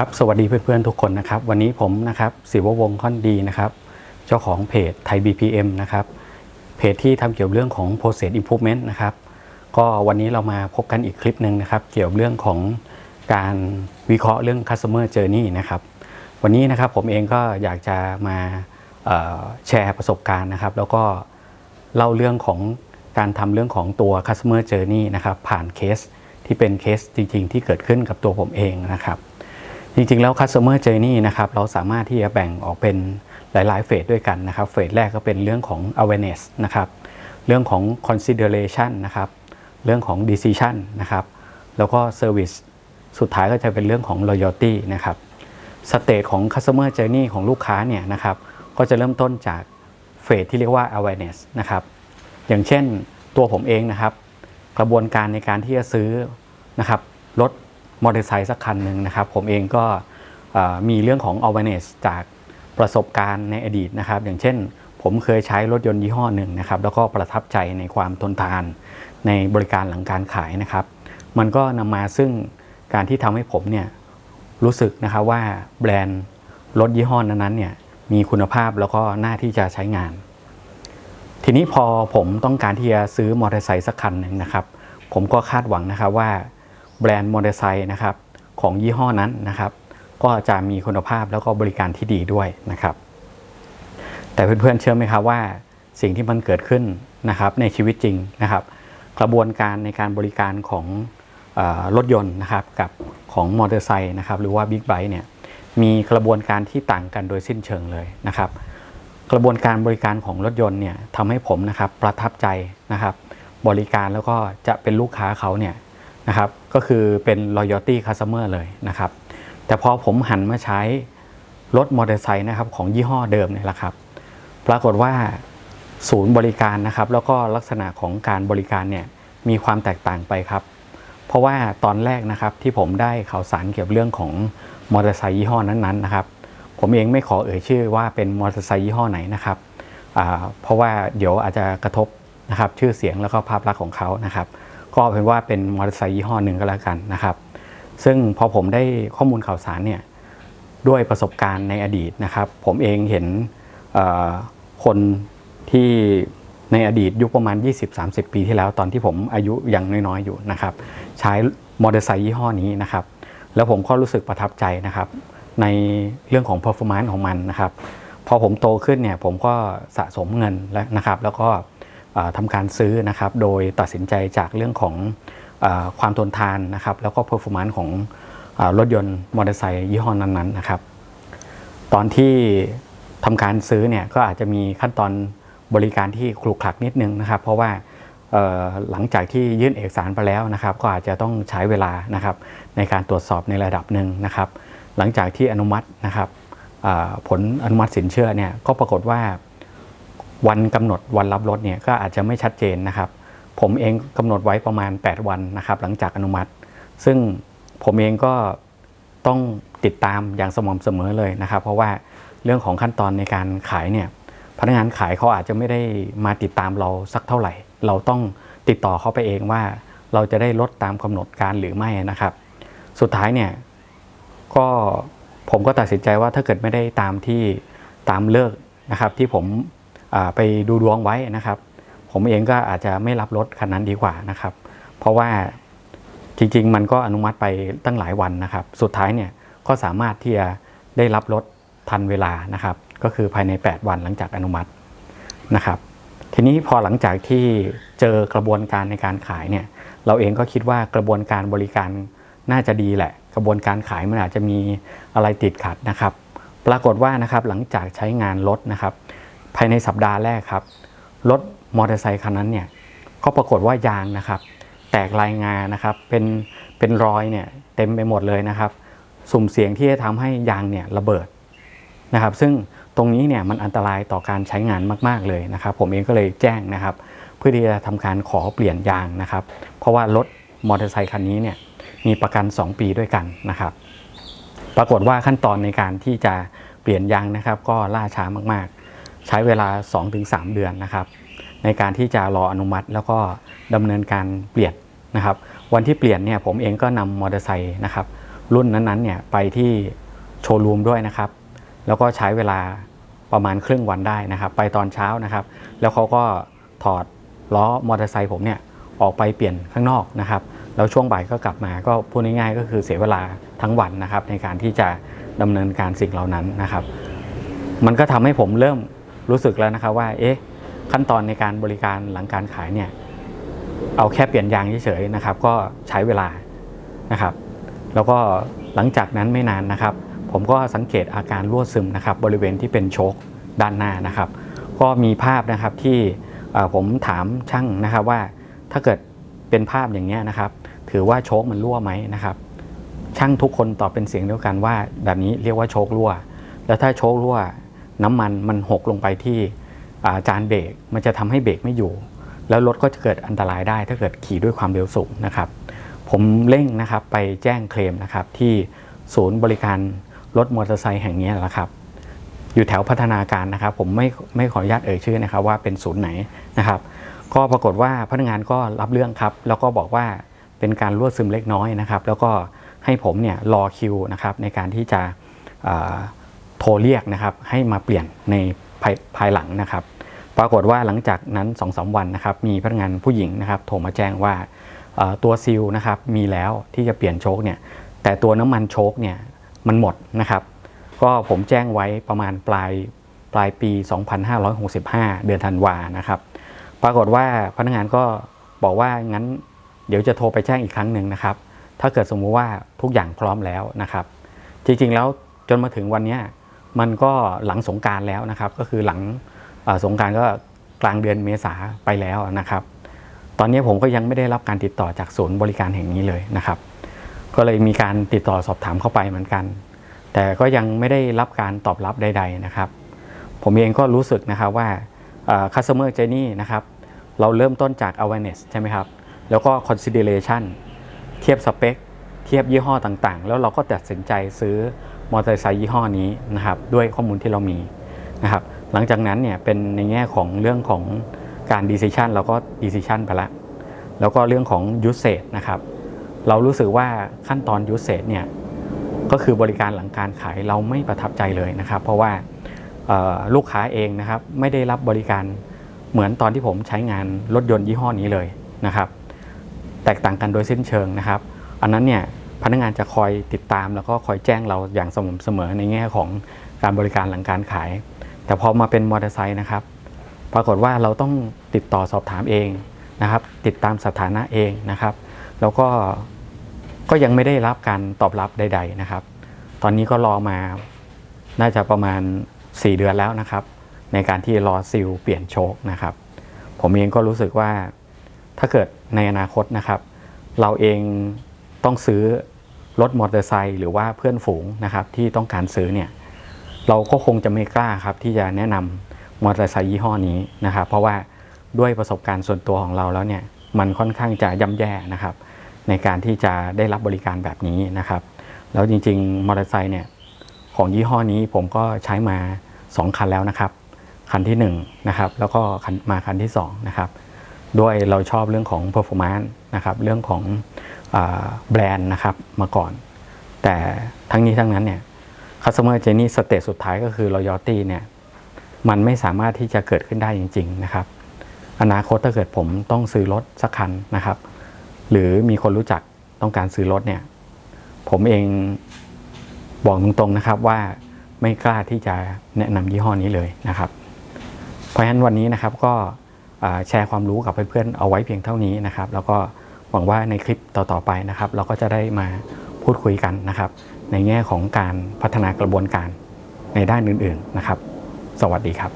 ครับสวัสดีเพื่อนๆทุกคนนะครับ วันนี้ผมนะครับศิววงศ์ค่อนดีนะครับ เจ้าของเพจไทย BPM นะครับ เพจที่ทำเกี่ยวเรื่องของ process improvement นะครับ ก็วันนี้เรามาพบกันอีกคลิปหนึ่งนะครับ เกี่ยวเรื่องของการวิเคราะห์เรื่อง customer journey นะครับ วันนี้นะครับผมเองก็อยากจะมาแชร์ประสบการณ์นะครับ แล้วก็เล่าเรื่องของการทำเรื่องของตัว customer journey นะครับ ผ่านเคสที่เป็นเคสจริงๆ ที่เกิดขึ้นกับตัวผมเองนะครับ จริงๆ แล้ว customer journey นะครับเราสามารถที่จะแบ่งออกเป็นหลายๆเฟสด้วยกันนะครับเฟสแรกก็เป็นเรื่องของ awareness นะครับเรื่องของ consideration นะครับเรื่องของ decision นะครับแล้วก็ service สุดท้ายก็จะเป็นเรื่องของ loyalty นะครับสเตจของ customer journey ของลูกค้าเนี่ยนะครับก็จะเริ่มต้นจากเฟสที่เรียกว่า awareness นะครับอย่างเช่นตัวผมเองนะครับ กระบวนการในการที่จะซื้อนะครับรถ มอเตอร์ไซค์สักคันหนึ่งนะครับ ผมเองก็มีเรื่องของ awareness จากประสบการณ์ในอดีตนะครับ อย่างเช่น ผมเคยใช้รถยนต์ยี่ห้อหนึ่งนะครับ แล้วก็ประทับใจในความทนทานในบริการหลังการขายนะครับ มันก็นำมาซึ่งการที่ทำให้ผมเนี่ยรู้สึกนะครับว่าแบรนด์รถยี่ห้อนั้นๆเนี่ยมีคุณภาพแล้วก็น่าที่จะใช้งาน ทีนี้พอผมต้องการที่จะซื้อมอเตอร์ไซค์สักคันหนึ่งนะครับ ผมก็คาดหวังนะครับว่า แบรนด์มอเตอร์ไซค์นะครับของยี่ห้อนั้นนะครับ ก็จะมีคุณภาพแล้วก็บริการที่ดีด้วยนะครับ แต่เพื่อนๆเชื่อไหมครับว่าสิ่งที่มันเกิดขึ้นนะครับในชีวิตจริงนะครับ กระบวนการในการบริการของอรถยนต์นะครับกับของมอเตอร์ไซค์นะครับหรือว่าบิ๊กไบค์เนี่ยมีกระบวนการที่ต่างกันโดยสิ้นเชิงเลยนะครับ กระบวนการบริการของรถยนต์เนี่ยทำให้ผมนะครับประทับใจนะครับ บริการแล้วก็จะเป็นลูกค้าเขาเนี่ย นะครับ ก็คือเป็น loyalty customer เลยนะครับ แต่พอผมหันมาใช้รถมอเตอร์ไซค์นะครับของยี่ห้อเดิมเนี่ยแหละครับ ปรากฏว่าศูนย์บริการนะครับ แล้วก็ลักษณะของการบริการเนี่ยมีความแตกต่างไปครับ เพราะว่าตอนแรกนะครับที่ผมได้ข่าวสารเกี่ยวกับเรื่องของมอเตอร์ไซค์ยี่ห้อนั้นๆนะครับ ผมเองไม่ขอเอ่ยชื่อว่าเป็นมอเตอร์ไซค์ยี่ห้อไหนนะครับเพราะว่าเดี๋ยวอาจจะกระทบนะครับชื่อเสียงแล้วก็ภาพลักษณ์ของเขานะครับ ก็เป็นว่าเป็นมอเตอร์ไซค์ยี่ห้อหนึ่งก็แล้วกันนะครับ ซึ่งพอผมได้ข้อมูลข่าวสารเนี่ยด้วยประสบการณ์ในอดีตนะครับ ผมเองเห็นคนที่ในอดีตยุคประมาณ 20-30 ปีที่แล้วตอนที่ผมอายุยังน้อยๆอยู่นะครับ ใช้มอเตอร์ไซค์ยี่ห้อนี้นะครับ แล้วผมก็รู้สึกประทับใจนะครับ ในเรื่องของ performance ของมันนะครับ พอผมโตขึ้นเนี่ยผมก็สะสมเงินแล้วนะครับ แล้วก็ ทำการซื้อนะครับ โดยตัดสินใจจากเรื่องของอความทนทานนะครับ แล้วก็ performance ของอรถยนต์มอเตอร์ไซค์ยี่ห้อนั้นๆนะครับ ตอนที่ทำการซื้อเนี่ยก็อาจจะมีขั้นตอนบริการที่คลุกคลักนิดนึงนะครับ เพราะว่าหลังจากที่ยื่นเอกสารไปแล้วนะครับ ก็อาจจะต้องใช้เวลานะครับในการตรวจสอบในระดับหนึ่งนะครับ หลังจากที่อนุมัตินะครับผลอนุมัติสินเชื่อเนี่ยก็ปรากฏว่า วันกำหนดวันรับรถเนี่ยก็อาจจะไม่ชัดเจนนะครับ ผมเองกำหนดไว้ประมาณ 8 วันนะครับ หลังจากอนุมัติ ซึ่งผมเองก็ต้องติดตามอย่างสม่ำเสมอเลยนะครับ เพราะว่าเรื่องของขั้นตอนในการขายเนี่ยพนักงานขายเขาอาจจะไม่ได้มาติดตามเราสักเท่าไหร่ เราต้องติดต่อเขาไปเองว่าเราจะได้ลดตามกำหนดการหรือไม่นะครับ สุดท้ายเนี่ยก็ผมก็ตัดสินใจว่าถ้าเกิดไม่ได้ตามที่ตามเลิกนะครับ ที่ผม ไปดูดวงไว้นะครับ ผมเองก็อาจจะไม่รับรถคันนั้นดีกว่านะครับ เพราะว่าจริงๆ มันก็อนุมัติไปตั้งหลายวันนะครับ สุดท้ายเนี่ยก็สามารถที่จะได้รับรถทันเวลานะครับ ก็คือภายใน 8 วันหลังจากอนุมัตินะครับ ทีนี้พอหลังจากที่เจอกระบวนการในการขายเนี่ย เราเองก็คิดว่ากระบวนการบริการน่าจะดีแหละ กระบวนการขายมันอาจจะมีอะไรติดขัดนะครับ ปรากฏว่านะครับหลังจากใช้งานรถนะครับ ภายในสัปดาห์แรกครับ รถมอเตอร์ไซค์คันนั้นเนี่ยก็ปรากฏว่ายางนะครับ แตกลายงานะครับเป็นเป็นรอยเนี่ยเต็มไปหมดเลยนะครับ สุ่มเสี่ยงที่จะทำให้ยางเนี่ยระเบิดนะครับ ซึ่งตรงนี้เนี่ยมันอันตรายต่อการใช้งานมาก ๆเลยนะครับ ผมเองก็เลยแจ้งนะครับ เพื่อที่จะทำการขอเปลี่ยนยางนะครับ เพราะว่ารถมอเตอร์ไซค์คันนี้เนี่ยมีประกัน 2 ปีด้วยกันนะครับ ปรากฏว่าขั้นตอนในการที่จะเปลี่ยนยางนะครับ ก็ล่าช้ามาก ใช้เวลา 2-3 เดือนนะครับ ในการที่จะรออนุมัติแล้วก็ดำเนินการเปลี่ยนนะครับ วันที่เปลี่ยนเนี่ยผมเองก็นำมอเตอร์ไซค์นะครับรุ่นนั้นๆเนี่ยไปที่โชว์รูมด้วยนะครับ แล้วก็ใช้เวลาประมาณครึ่งวันได้นะครับ ไปตอนเช้านะครับ แล้วเขาก็ถอดล้อมอเตอร์ไซค์ผมเนี่ยออกไปเปลี่ยนข้างนอกนะครับ แล้วช่วงบ่ายก็กลับมาก็พูดง่ายๆ ก็คือเสียเวลาทั้งวันนะครับ ในการที่จะดำเนินการสิ่งเหล่านั้นนะครับ มันก็ทำให้ผมเริ่ม รู้สึกแล้วนะครับว่าเอ๊ะขั้นตอนในการบริการหลังการขายเนี่ยเอาแค่เปลี่ยนยางเฉยๆนะครับ ก็ใช้เวลานะครับ แล้วก็หลังจากนั้นไม่นานนะครับ ผมก็สังเกตอาการรั่วซึมนะครับ บริเวณที่เป็นโชคด้านหน้านะครับ ก็มีภาพนะครับที่ผมถามช่างนะครับว่าถ้าเกิดเป็นภาพอย่างเงี้นะครับ ถือว่าโชคมันรั่วไหมนะครับ ช่างทุกคนตอบเป็นเสียงเดียวกันว่า แบบนี้เรียกว่าโชครั่ว แล้วถ้าโชครั่ว น้ำมันมันหกลงไปที่จานเบรกมันจะทำให้เบรกไม่อยู่ แล้วรถก็จะเกิดอันตรายได้ ถ้าเกิดขี่ด้วยความเร็วสูงนะครับ ผมเร่งนะครับไปแจ้งเคลมนะครับที่ศูนย์บริการรถมอเตอร์ไซค์แห่งนี้แหละครับ อยู่แถวพัฒนาการนะครับ ผมไม่ไม่ขออนุญาตเอ่ยชื่อนะครับ ว่าเป็นศูนย์ไหนนะครับ ก็ปรากฏว่าพนักงานก็รับเรื่องครับ แล้วก็บอกว่าเป็นการรั่วซึมเล็กน้อยนะครับ แล้วก็ให้ผมเนี่ยรอคิวนะครับในการที่จะ โทรเรียกนะครับให้มาเปลี่ยนในภายภายหลังนะครับ ปรากฏว่าหลังจากนั้น2อสวันนะครับมีพนักงานผู้หญิงนะครับโทรมาแจ้งว่าตัวซีลนะครับมีแล้วที่จะเปลี่ยนโชคเนี่ยแต่ตัวน้ำมันโชคเนี่ยมันหมดนะครับ ก็ผมแจ้งไว้ประมาณปลายปลายปี 2565 เดือนธันวานะครับ ปรากฏว่าพนักงานก็บอกว่างั้นเดี๋ยวจะโทรไปแจ้งอีกครั้งหนึ่งนะครับ ถ้าเกิดสมมุติว่าทุกอย่างพร้อมแล้วนะครับ จริงๆแล้วจนมาถึงวันเนี้ย มันก็หลังสงการแล้วนะครับ ก็คือหลังสงการก็กลางเดือนเมษาไปแล้วนะครับ ตอนนี้ผมก็ยังไม่ได้รับการติดต่อจากศูนย์บริการแห่งนี้เลยนะครับ ก็เลยมีการติดต่อสอบถามเข้าไปเหมือนกัน แต่ก็ยังไม่ได้รับการตอบรับใด ๆนะครับ ผมเองก็รู้สึกนะครับว่า customer journey นะครับ เราเริ่มต้นจาก awareness ใช่ไหมครับ แล้วก็ consideration เทียบสเปค เทียบยี่ห้อต่างๆ แล้วเราก็ตัดสินใจซื้อ มอเตอร์ไซค์ยี่ห้อนี้นะครับด้วยข้อมูลที่เรามีนะครับหลังจากนั้นเนี่ยเป็นในแง่ของเรื่องของการ decision เราก็ decision ไปล้วแล้วก็เรื่องของ usage นะครับเรารู้สึกว่าขั้นตอน usage เนี่ยก็คือบริการหลังการขายเราไม่ประทับใจเลยนะครับ เพราะว่าลูกค้าเองนะครับไม่ได้รับบริการเหมือนตอนที่ผมใช้งานรถยนต์ยี่ห้อนี้เลยนะครับ แตกต่างกันโดยสิ้นเชิงนะครับ อันนั้นเนี่ย พนักงานจะคอยติดตาม แล้วก็คอยแจ้งเราอย่างสม่ำเสมอในแง่ของการบริการหลังการขาย แต่พอมาเป็นมอเตอร์ไซค์นะครับ ปรากฏว่าเราต้องติดต่อสอบถามเองนะครับ ติดตามสถานะเองนะครับ แล้วก็ก็ยังไม่ได้รับการตอบรับใด ๆนะครับ ตอนนี้ก็รอมาน่าจะประมาณ 4 เดือนแล้วนะครับ ในการที่รอซิลเปลี่ยนโชคนะครับ ผมเองก็รู้สึกว่าถ้าเกิดในอนาคตนะครับ เราเอง ต้องซื้อรถมอเตอร์ไซค์หรือว่าเพื่อนฝูงนะครับที่ต้องการซื้อเนี่ยเราก็คงจะไม่กล้าครับที่จะแนะนำมอเตอร์ไซค์ยี่ห้อนี้นะครับเพราะว่าด้วยประสบการณ์ส่วนตัวของเราแล้วเนี่ยมันค่อนข้างจะย่ำแย่นะครับ ในการที่จะได้รับบริการแบบนี้นะครับ แล้วจริงๆมอเตอร์ไซค์เนี่ยของยี่ห้อนี้ผมก็ใช้มา 2 คันแล้วนะครับ คันที่1นะครับแล้วก็มาคันที่2นะครับด้วยเราชอบเรื่องของ performance นะครับเรื่องของ แบรนด์นะครับมาก่อน แต่ทั้งนี้ทั้งนั้นเนี่ย customer journey สเตจสุดท้ายก็คือ loyalty เนี่ยมันไม่สามารถที่จะเกิดขึ้นได้จริง ๆ นะครับ อนาคตถ้าเกิดผมต้องซื้อรถสักคันนะครับ หรือมีคนรู้จักต้องการซื้อรถเนี่ย ผมเองบอกตรงๆนะครับว่าไม่กล้าที่จะแนะนำยี่ห้อนี้เลยนะครับ เพราะฉะนั้นวันนี้นะครับก็แชร์ความรู้กับเพื่อนๆเอาไว้เพียงเท่านี้นะครับ แล้วก็ วังว่าในคลิปต่อๆไปนะครับ เราก็จะได้มาพูดคุยกันนะครับ ในแง่ของการพัฒนากระบวนการในด้านอื่นๆนะครับ สวัสดีครับ